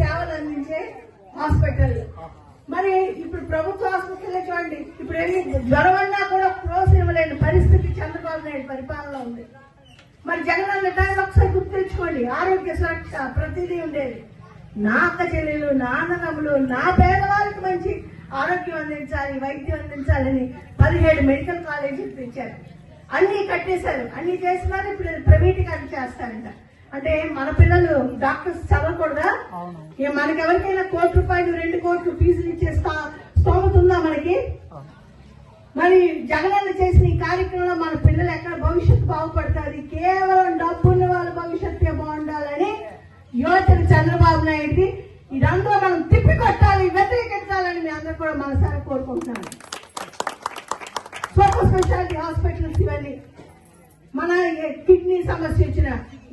సేవలు అందించే హాస్పిటల్. మరి ఇప్పుడు ప్రభుత్వ ఆసుపత్రులే చూడండి. ఇప్పుడు ఏమి జ్వరం అన్నా కూడా క్రోస్ ఇవ్వలేని పరిస్థితి చంద్రబాబు నాయుడు పరిపాలన ఉంది. మరి జగన్ అన్న ఒకసారి గుర్తించుకోండి ఆరోగ్య సురక్ష ప్రతిదీ ఉండేది. నా అక్క చెల్లెలు నా అన్నదమ్ములు నా పేదవాళ్ళకి మంచి ఆరోగ్యం అందించాలి వైద్యం అందించాలని పదిహేడు మెడికల్ కాలేజీలు తెచ్చారు. అన్నీ కట్టేశారు. అన్నీ చేస్తున్నారు. ఇప్పుడు ప్రైవేటీకరణ చేస్తారంట. అంటే మన పిల్లలు డాక్టర్స్ చదవకూడదా? మనకెవరికైనా కోటి రూపాయలు రెండు కోట్లు ఫీజులు ఇచ్చే స్తోమత ఉందా మనకి? మరి జగనన్న చేసిన ఈ కార్యక్రమంలో మన పిల్లలు ఎక్కడ భవిష్యత్తు బాగుపడుతుంది కేవలం డబ్బున్న వాళ్ళ భవిష్యత్తే బాగుండాలని యువతను చంద్రబాబు నాయుడికి ఇదంతా మనం తిప్పికొట్టాలి వ్యతిరేకించాలని మీ అందరూ కూడా మనసారా కోరుకుంటున్నాను. సూపర్ స్పెషాలిటీ హాస్పిటల్స్ ఇవన్నీ మన కిడ్నీ సమస్య వచ్చిన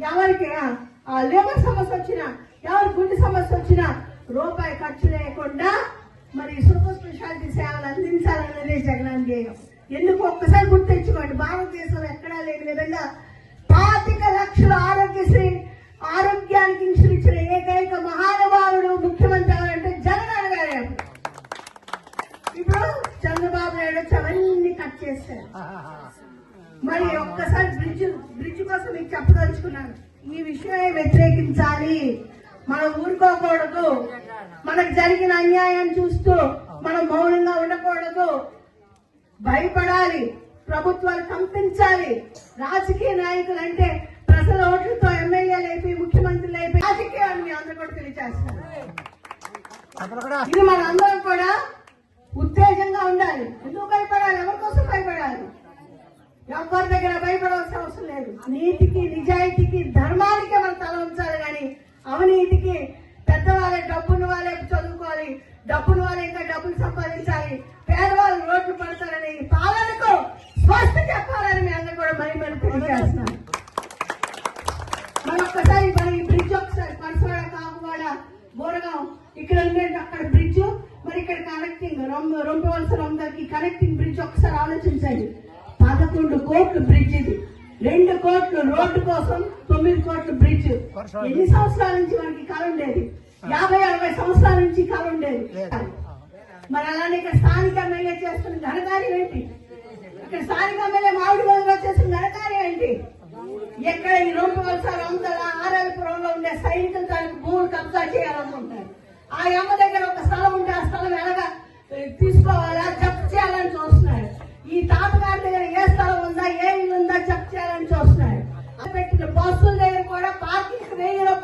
ఎవరికి ఆ లేబర్ సమస్య వచ్చినా ఎవరి గుండె సమస్య వచ్చినా రూపాయి ఖర్చు లేకుండా మరి సూపర్ స్పెషాలిటీ సేవలు అందించాలన్నదే జగన్ ధ్యేయం. ఎందుకు ఒక్కసారి గుర్తించుకోండి భారతదేశంలో ఎక్కడా లేని విధంగా పాతిక లక్షల ఆరోగ్యశ్రీ ఆరోగ్యానికి ఇన్సూరెన్స్ ఇచ్చిన ఏకైక మహానుభావుడు ముఖ్యమంత్రి ఎవరంటే జగన్ గారే ఇప్పుడు చంద్రబాబు నాయుడు వచ్చి అవన్నీ కట్ చేశారు. మరి ఒక్కసారి బ్రిడ్జ్ బ్రిడ్జ్ ఈ విషయమే వ్యతిరేకించాలి. మనం ఊరుకోకూడదు. మనకు జరిగిన అన్యాయం చూస్తూ మనం మౌనంగా ఉండకూడదు. భయపడాలి. ప్రభుత్వాలు కంపించాలి. రాజకీయ నాయకులు అంటే ప్రజల ఓట్లతో ఎమ్మెల్యేలు అయిపోయి ముఖ్యమంత్రులు అయిపోయి రాజకీయాలు మీ అందరూ కూడా తెలియజేస్తారు ఇది మనందరం కూడా ఉత్తేజంగా ఉండాలి. ఎందుకు భయపడాలి? ఎవరి కోసం భయపడాలి? ఎవరి దగ్గర భయపడవలసిన అవసరం లేదు. నీతికి నిజాయితీకి ధర్మానికి మనం తల ఉంచాలి కానీ అవినీతికి పెద్దవాళ్ళే డబ్బున్న వాళ్ళే చదువుకోవాలి డబ్బున్న వాళ్ళే ఇంకా డబ్బులు సంపాదించాలి పేదవాళ్ళు రోడ్లు పడతారని పాలనకు స్వస్థ చెప్పాలని మీ అందరూ కూడా మరి మరి తెలియజేస్తున్నాం మనం ఒక్కసారి మరి ఈ బ్రిడ్జ్ ఒకసారి పరసవాడ కాకువాడ బోరగాం ఇక్కడ ఉండేది అక్కడ బ్రిడ్జ్ మరి ఇక్కడ కనెక్టింగ్ రెండు రెండు వలస రొందకి కనెక్టింగ్ బ్రిడ్జ్ ఒకసారి ఆలోచించండి. పదకొండు కోట్లు బ్రిడ్జ్ ఇది. రెండు కోట్లు రోడ్డు కోసం తొమ్మిది కోట్లు బ్రిడ్జ్ ఎన్ని సంవత్సరాల నుంచి మనకి కళ ఉండేది? యాభై అరవై సంవత్సరాల నుంచి కళ ఉండేది. మరి అలానే ఇక్కడ స్థానిక ఎమ్మెల్యే చేస్తున్న ఘనకార్యం ఏంటి? ఇక్కడ స్థానిక ఎమ్మెల్యే మామిడి బదులుగా చేస్తున్న ఘనకార్యం ఏంటి? ఎక్కడ ఈ రెండు వలస వందల ఆర్ఎల్పురంలో ఉండే సైనికులు తనకు భూములు కబ్జా చేయాలనుకుంటారు ఆ అమ్మ పెట్టిన బస్సుల దగ్గర కూడా పార్కింగ్ వెయ్యి రూపాయలు తీసుకున్న